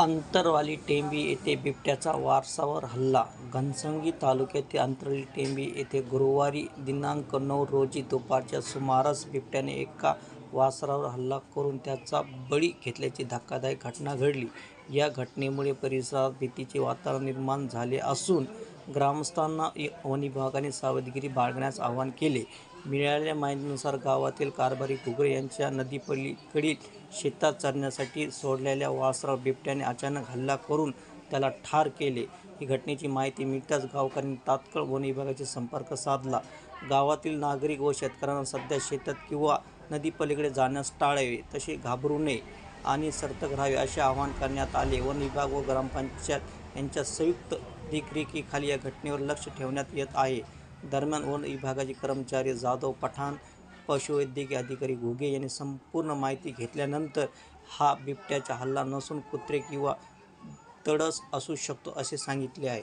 अंतरवाली टेंबी येथे बिबट्याचा वारसावर हल्ला. घनसंगी तालुक्यातील अंतरवाली टेंबी येथे गुरुवारी दिनांक नऊ रोजी दुपारच्या सुमारास बिबट्याने एका वासरावर हल्ला करून त्याचा बळी घेतल्याची धक्कादायक घटना घडली. या घटनेमुळे परिसरात भीतीचे वातावरण निर्माण झाले असून ग्रामस्थांना वन विभागाने सावधगिरी बाळगण्यास आवाहन केले. मिळालेल्या माहितीनुसार गावातील कारभारी घुगरे यांच्या नदीपलीकडील शेतात चरण्यासाठी सोडलेल्या वासराव बिबट्याने अचानक हल्ला करून त्याला ठार केले. ही घटनेची माहिती मिळताच गावकऱ्यांनी तात्काळ वन विभागाशी संपर्क साधला. गावातील नागरिक व शेतकऱ्यांना सध्या शेतात किंवा नदीपलीकडे जाण्यास टाळावे तसे घाबरू नये आणि सतर्क राहावे असे आवाहन करण्यात आले. वन विभाग व ग्रामपंचायत यांच्या संयुक्त देखरेखीखाली या घटनेवर लक्ष ठेवण्यात येत आहे. दरम्यान वन विभागाचे कर्मचारी जाधव पठाण पशुवैद्यकीय अधिकारी घुगे यांनी संपूर्ण माहिती घेतल्यानंतर हा बिबट्याचा हल्ला नसून कुत्रे किंवा तडस असू शकतो असे सांगितले आहे.